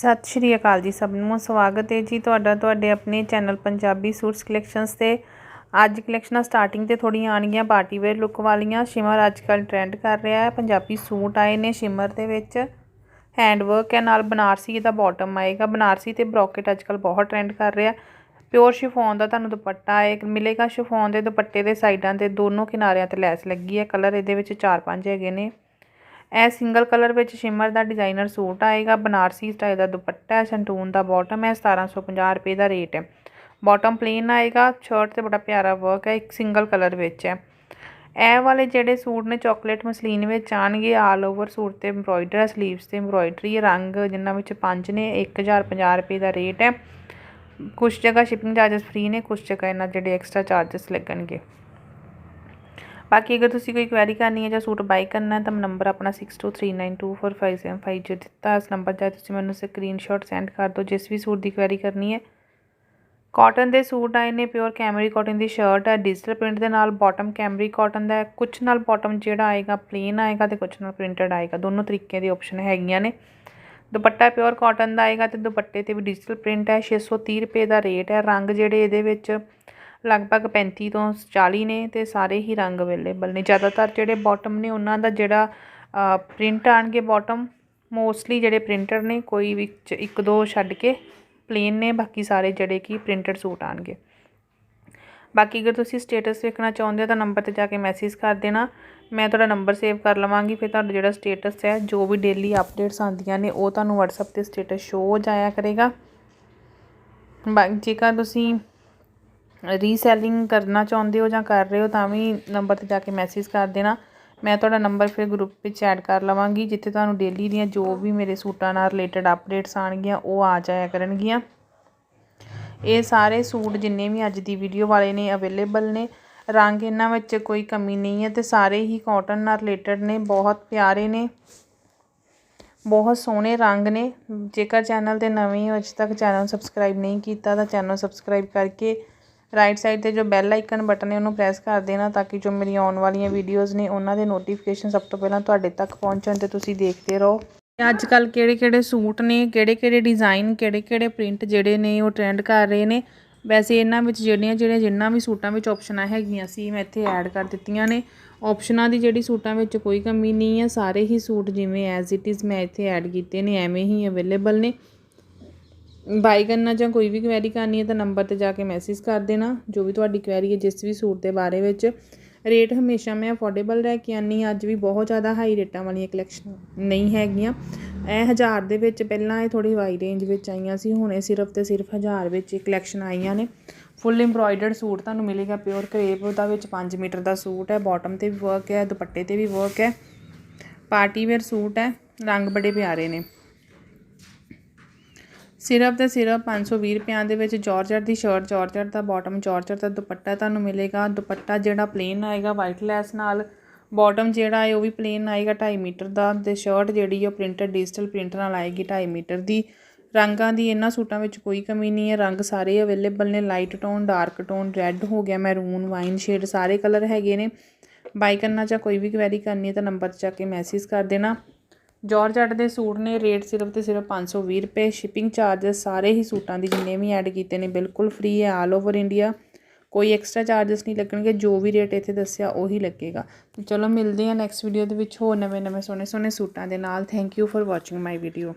ਸਤਿ ਸ਼੍ਰੀ ਅਕਾਲ ਜੀ ਸਭ ਨੂੰ, ਸਵਾਗਤ ਹੈ ਜੀ ਤੁਹਾਡਾ, ਤੁਹਾਡੇ ਆਪਣੇ ਚੈਨਲ ਪੰਜਾਬੀ ਸੂਟਸ ਕਲੈਕਸ਼ਨਸ ਤੇ। ਅੱਜ ਕਲੈਕਸ਼ਨਾਂ ਸਟਾਰਟਿੰਗ ਤੇ ਥੋੜੀਆਂ ਆਣਗੀਆਂ ਪਾਰਟੀ ਵੇਅਰ ਲੁੱਕ ਵਾਲੀਆਂ। ਸ਼ਿਮਰ ਅੱਜ ਕੱਲ ਟ੍ਰੈਂਡ ਕਰ ਰਿਹਾ ਹੈ, ਪੰਜਾਬੀ ਸੂਟ ਆਏ ਨੇ ਸ਼ਿਮਰ ਦੇ ਵਿੱਚ। ਹੈਂਡ ਵਰਕ ਹੈ, ਨਾਲ ਬਨਾਰਸੀ ਦਾ ਬਾਟਮ ਆਏਗਾ। ਬਨਾਰਸੀ ਤੇ ਬ੍ਰੋਕਟ ਅੱਜ ਕੱਲ ਬਹੁਤ ਟ੍ਰੈਂਡ ਕਰ ਰਿਹਾ। ਪਿਓਰ ਸ਼ਿਫੋਨ ਦਾ ਤੁਹਾਨੂੰ ਦੁਪੱਟਾ ਆਏ, ਮਿਲੇਗਾ ਸ਼ਿਫੋਨ ਦੇ ਦੁਪੱਟੇ ਦੇ ਸਾਈਡਾਂ ਤੇ, ਦੋਨੋਂ ਕਿਨਾਰਿਆਂ ਤੇ ਲੈਸ ਲੱਗੀ ਹੈ। ਕਲਰ ਇਹਦੇ ਵਿੱਚ 4-5 ਹੈਗੇ ਨੇ। ਇਹ ਸਿੰਗਲ ਕਲਰ ਵਿੱਚ ਸ਼ਿਮਰ ਦਾ ਡਿਜ਼ਾਈਨਰ ਸੂਟ ਆਏਗਾ, ਬਨਾਰਸੀ ਸਟਾਈਲ ਦਾ ਦੁਪੱਟਾ ਹੈ, ਸ਼ੰਟੂਨ ਦਾ ਬਾਟਮ ਹੈ 1750 ਰੁਪਏ ਦਾ ਰੇਟ ਹੈ। ਬਾਟਮ ਪਲੇਨ ਆਏਗਾ ਸ਼ਰਟ ਤੇ ਬੜਾ ਪਿਆਰਾ ਵਰਕ ਹੈ, ਇੱਕ ਸਿੰਗਲ ਕਲਰ ਵਿੱਚ ਹੈ। ਇਹ ਵਾਲੇ ਜਿਹੜੇ ਸੂਟ ਨੇ ਚਾਕਲੇਟ ਮਸਲੀਨ ਵਿੱਚ ਆਣਗੇ ਆਲ ਓਵਰ ਸੂਟ ਤੇ ਐਮਬ੍ਰੋਇਡਰ ਹੈ ਸਲੀਵਸ ਤੇ ਐਮਬ੍ਰੋਇਡਰੀ ਹੈ, ਰੰਗ ਜਿਨ੍ਹਾਂ ਵਿੱਚ ਪੰਜ ਨੇ 1050 ਰੁਪਏ ਦਾ ਰੇਟ ਹੈ। ਕੁਝ ਜਗ੍ਹਾ ਸ਼ਿਪਿੰਗ ਚਾਰजेस ਫ੍ਰੀ ਨੇ ਕੁਝ ਜਗ੍ਹਾ ਇਹਨਾਂ ਜਿਹੜੇ ਐਕਸਟਰਾ ਚਾਰजेस ਲੱਗਣਗੇ। ਬਾਕੀ ਅਗਰ ਤੁਸੀਂ ਕੋਈ ਕੁਐਰੀ ਕਰਨੀ ਹੈ ਜਾਂ ਸੂਟ ਬਾਈ ਕਰਨਾ ਹੈ, ਤਾਂ ਨੰਬਰ ਆਪਣਾ 6239245755 ਜੋ ਦਿੱਤਾ, ਇਸ ਨੰਬਰ ਤੇ ਤੁਸੀਂ ਮੈਨੂੰ ਸਕਰੀਨਸ਼ਾਟ ਸੈਂਡ ਕਰ ਦਿਓ, ਜਿਸ ਵੀ ਸੂਟ ਦੀ ਕੁਐਰੀ ਕਰਨੀ ਹੈ। ਕਾਟਨ ਦੇ ਸੂਟ ਆਏ ਨੇ ਪਿਓਰ ਕੈਮਰੀ ਕਾਟਨ ਦੀ ਸ਼ਰਟ ਹੈ ਡਿਜੀਟਲ ਪ੍ਰਿੰਟ ਦੇ ਨਾਲ ਬਾਟਮ ਕੈਮਰੀ ਕਾਟਨ ਦਾ ਕੁਝ ਨਾਲ ਬਾਟਮ ਜਿਹੜਾ ਆਏਗਾ ਪਲੇਨ ਆਏਗਾ ਤੇ ਕੁਝ ਨਾਲ ਪ੍ਰਿੰਟਡ ਆਏਗਾ, ਦੋਨੋਂ ਤਰੀਕੇ ਦੀ ਆਪਸ਼ਨ ਹੈਗੀਆਂ ਨੇ। ਦੁਪੱਟਾ ਪਿਓਰ ਕਾਟਨ ਦਾ ਆਏਗਾ ਤੇ ਦੁਪੱਟੇ ਤੇ ਵੀ ਡਿਜੀਟਲ ਪ੍ਰਿੰਟ ਹੈ 630 ਰੁਪਏ ਦਾ ਰੇਟ ਹੈ, ਰੰਗ ਜਿਹੜੇ ਇਹਦੇ ਵਿੱਚ ਲਗਭਗ 35 ਤੋਂ 40 ਨੇ ਤੇ ਸਾਰੇ ਹੀ ਰੰਗ ਅਵੇਲੇਬਲ ਨੇ। ਜ਼ਿਆਦਾਤਰ ਜਿਹੜੇ ਬਾਟਮ ਨੇ, ਉਹਨਾਂ ਦਾ ਜਿਹੜਾ ਪ੍ਰਿੰਟ ਆਣਗੇ ਬਾਟਮ ਮੋਸਟਲੀ ਜਿਹੜੇ ਪ੍ਰਿੰਟਡ ਨੇ, ਕੋਈ ਵਿੱਚ ਇੱਕ ਦੋ ਛੱਡ ਕੇ ਪਲੇਨ ਨੇ, ਬਾਕੀ ਸਾਰੇ ਜਿਹੜੇ ਕਿ ਪ੍ਰਿੰਟਡ ਸੂਟ ਆਣਗੇ। ਬਾਕੀ ਅਗਰ ਤੁਸੀਂ ਸਟੇਟਸ ਵੇਖਣਾ ਚਾਹੁੰਦੇ ਹੋ, ਤਾਂ ਨੰਬਰ ਤੇ ਜਾ ਕੇ ਮੈਸੇਜ ਕਰ ਦੇਣਾ। ਮੈਂ ਤੁਹਾਡਾ ਨੰਬਰ ਸੇਵ ਕਰ ਲਵਾਂਗੀ, ਫਿਰ ਤੁਹਾਡਾ ਜਿਹੜਾ ਸਟੇਟਸ ਹੈ, ਜੋ ਵੀ ਡੇਲੀ ਅਪਡੇਟਸ ਆਉਂਦੀਆਂ ਨੇ, ਉਹ ਤੁਹਾਨੂੰ WhatsApp ਤੇ ਸਟੇਟਸ ਸ਼ੋ ਹੋ ਜਾਇਆ ਕਰੇਗਾ। ਜੇਕਰ ਤੁਸੀਂ ਰੀਸੈਲਿੰਗ ਕਰਨਾ ਚਾਹੁੰਦੇ ਹੋ ਜਾਂ ਕਰ ਰਹੇ ਹੋ, ਤਾਂ ਵੀ ਨੰਬਰ ਤੇ ਜਾ ਕੇ ਮੈਸੇਜ ਕਰ ਦੇਣਾ। ਮੈਂ ਤੁਹਾਡਾ ਨੰਬਰ ਫਿਰ ਗਰੁੱਪ ਵਿੱਚ ਐਡ ਕਰ ਲਵਾਂਗੀ, ਜਿੱਥੇ ਤੁਹਾਨੂੰ ਡੇਲੀ ਦੀਆਂ ਜੋ ਵੀ ਮੇਰੇ ਸੂਟਾਂ ਨਾਲ ਰਿਲੇਟਡ ਅਪਡੇਟਸ ਆਣਗੀਆਂ ਉਹ ਆ ਜਾਇਆ ਕਰਨਗੀਆਂ। ਇਹ ਸਾਰੇ ਸੂਟ ਜਿੰਨੇ ਵੀ ਅੱਜ ਦੀ ਵੀਡੀਓ ਵਾਲੇ ਨੇ ਅਵੇਲੇਬਲ ਨੇ, ਰੰਗ ਇਹਨਾਂ ਵਿੱਚ ਕੋਈ ਕਮੀ ਨਹੀਂ ਹੈ ਤੇ ਸਾਰੇ ਹੀ ਕਾਟਨ ਨਾਲ ਰਿਲੇਟਡ ਨੇ, ਬਹੁਤ ਪਿਆਰੇ ਨੇ, ਬਹੁਤ ਸੋਹਣੇ ਰੰਗ ਨੇ। ਜੇਕਰ ਚੈਨਲ ਤੇ ਨਵੇਂ ਹੋ ਅਜੇ ਤੱਕ ਚੈਨਲ ਸਬਸਕ੍ਰਾਈਬ ਨਹੀਂ ਕੀਤਾ, ਤਾਂ ਚੈਨਲ ਸਬਸਕ੍ਰਾਈਬ ਕਰਕੇ ਰਾਈਟ ਸਾਈਡ ਤੇ ਜੋ ਬੈਲ ਆਈਕਨ ਬਟਨ ਹੈ, ਉਹਨੂੰ ਪ੍ਰੈਸ ਕਰ ਦੇਣਾ ਤਾਂ ਕਿ ਜੋ ਮੇਰੀਆਂ ਆਉਣ ਵਾਲੀਆਂ ਵੀਡੀਓਜ਼ ਨੇ, ਉਹਨਾਂ ਦੇ ਨੋਟੀਫਿਕੇਸ਼ਨ ਸਭ ਤੋਂ ਪਹਿਲਾਂ ਤੁਹਾਡੇ ਤੱਕ ਪਹੁੰਚਣ ਤੇ ਤੁਸੀਂ ਦੇਖਦੇ ਰਹੋ। ਅੱਜ ਕੱਲ ਕਿਹੜੇ ਕਿਹੜੇ ਸੂਟ ਨੇ ਕਿਹੜੇ ਕਿਹੜੇ ਡਿਜ਼ਾਈਨ ਕਿਹੜੇ ਕਿਹੜੇ ਪ੍ਰਿੰਟ ਜਿਹੜੇ ਨੇ, ਉਹ ਟ੍ਰੈਂਡ ਕਰ ਰਹੇ ਨੇ। ਵੈਸੇ ਇਹਨਾਂ ਵਿੱਚ ਜਿਹੜੀਆਂ ਜਿਹੜੀਆਂ, ਜਿੰਨਾ ਵੀ ਸੂਟਾਂ ਵਿੱਚ ਆਪਸ਼ਨਾਂ ਹੈਗੀਆਂ ਸੀ, ਮੈਂ ਇੱਥੇ ਐਡ ਕਰ ਦਿੱਤੀਆਂ ਨੇ। ਆਪਸ਼ਨਾਂ ਦੀ ਜਿਹੜੀ ਸੂਟਾਂ ਵਿੱਚ ਕੋਈ ਕਮੀ ਨਹੀਂ ਹੈ, ਸਾਰੇ ਹੀ ਸੂਟ ਜਿਵੇਂ ਐਜ਼ ਇਟ ਇਜ਼ ਮੈਂ ਇੱਥੇ ਐਡ ਕੀਤੇ ਨੇ, ਐਵੇਂ ਹੀ ਅਵੇਲੇਬਲ ਨੇ। ਬਾਈ ਕਰਨਾ ਜਾਂ ਕੋਈ ਵੀ ਕੁਐਰੀ ਕਰਨੀ ਹੈ ਤਾਂ ਨੰਬਰ ਤੇ ਜਾ ਕੇ ਮੈਸੇਜ ਕਰ ਦੇਣਾ, ਜੋ ਵੀ ਤੁਹਾਡੀ ਕੁਐਰੀ ਹੈ ਜਿਸ ਵੀ ਸੂਟ ਦੇ ਬਾਰੇ ਵਿੱਚ। ਰੇਟ ਹਮੇਸ਼ਾ ਮੈਂ ਅਫੋਰਡੇਬਲ ਰਹਿ ਕੇ ਆਨੀ ਅੱਜ ਵੀ ਬਹੁਤ ਜ਼ਿਆਦਾ ਹਾਈ ਰੇਟਾਂ ਵਾਲੀਆਂ ਕਲੈਕਸ਼ਨ ਨਹੀਂ ਹੈਗੀਆਂ। ਇਹ ਹਜ਼ਾਰ ਦੇ ਵਿੱਚ ਪਹਿਲਾਂ ਇਹ ਥੋੜੀ ਵਾਈ ਰੇਂਜ ਵਿੱਚ ਆਈਆਂ ਸੀ, ਹੁਣ ਇਹ ਸਿਰਫ ਤੇ ਸਿਰਫ ਹਜ਼ਾਰ ਵਿੱਚ ਇਹ ਕਲੈਕਸ਼ਨ ਆਈਆਂ ਨੇ। ਫੁੱਲ ਐਮਬ੍ਰੋਇਡਰਡ ਸੂਟ ਤੁਹਾਨੂੰ ਮਿਲੇਗਾ ਪਿਓਰ ਕਰੇਪ ਦਾ ਵਿੱਚ 5 ਮੀਟਰ ਦਾ ਸੂਟ ਹੈ ਬਾਟਮ ਤੇ ਵੀ ਵਰਕ ਹੈ, ਦੁਪੱਟੇ ਤੇ ਵੀ ਵਰਕ ਹੈ। ਪਾਰਟੀ ਵੇਅਰ ਸੂਟ ਹੈ, ਰੰਗ ਬੜੇ ਪਿਆਰੇ ਨੇ। ਸਿਰਫ ਤੇ ਸਿਰਫ 520 ਰੁਪਿਆਂ ਦੇ ਵਿੱਚ ਜਾਰਜਟ ਦੀ ਸ਼ਰਟ, ਜਾਰਜਟ ਦਾ ਬਾਟਮ ਜਾਰਜਟ ਦਾ ਦੁਪੱਟਾ ਤੁਹਾਨੂੰ ਮਿਲੇਗਾ। ਦੁਪੱਟਾ ਜਿਹੜਾ ਪਲੇਨ ਆਏਗਾ ਵਾਈਟ ਲੈਸ ਨਾਲ। ਬਾਟਮ ਜਿਹੜਾ ਹੈ, ਉਹ ਵੀ ਪਲੇਨ ਆਏਗਾ 2.5 ਮੀਟਰ ਦਾ। ਤੇ ਸ਼ਰਟ ਜਿਹੜੀ ਉਹ ਪ੍ਰਿੰਟਡ ਡਿਜੀਟਲ ਪ੍ਰਿੰਟ ਨਾਲ ਆਏਗੀ 2.5 ਮੀਟਰ ਦੀ। ਰੰਗਾਂ ਦੀ ਇਹਨਾਂ ਸੂਟਾਂ ਵਿੱਚ ਕੋਈ ਕਮੀ ਨਹੀਂ ਹੈ। ਰੰਗ ਸਾਰੇ ਅਵੇਲੇਬਲ ਨੇ। Light tone dark tone red ਹੋ ਗਿਆ ਮੈਰੂਨ ਵਾਈਨ ਸ਼ੇਡ ਸਾਰੇ ਕਲਰ ਹੈਗੇ ਨੇ। ਬਾਈ ਕਰਨਾ ਜਾਂ ਕੋਈ ਵੀ ਕੁਐਰੀ ਕਰਨੀ ਹੈ ਤਾਂ ਨੰਬਰ 'ਤੇ ਜਾ ਕੇ ਮੈਸੇਜ ਕਰ ਦੇਣਾ। ਜੋਰਜੱਟ ਦੇ ਸੂਟ ਨੇ ਰੇਟ ਸਿਰਫ ਤੇ ਸਿਰਫ 520 ਰੁਪਏ ਸ਼ਿਪਿੰਗ ਚਾਰजेस ਸਾਰੇ ਹੀ ਸੂਟਾਂ ਦੀ ਜਿੰਨੇ ਵੀ ਐਡ ਕੀਤੇ ਨੇ ਬਿਲਕੁਲ ਫ੍ਰੀ ਹੈ ਆਲ ਓਵਰ ਇੰਡੀਆ ਕੋਈ ਐਕਸਟਰਾ ਚਾਰजेस ਨਹੀਂ ਲੱਗਣਗੇ, ਜੋ ਵੀ ਰੇਟ ਇੱਥੇ ਦੱਸਿਆ ਉਹੀ ਲੱਗੇਗਾ। ਤੇ ਚਲੋ ਮਿਲਦੇ ਹਾਂ ਨੈਕਸਟ ਵੀਡੀਓ ਦੇ ਵਿੱਚ ਹੋਰ ਨਵੇਂ-ਨਵੇਂ ਸੋਹਣੇ-ਸੋਹਣੇ ਸੂਟਾਂ ਦੇ ਨਾਲ। Thank you for watching my video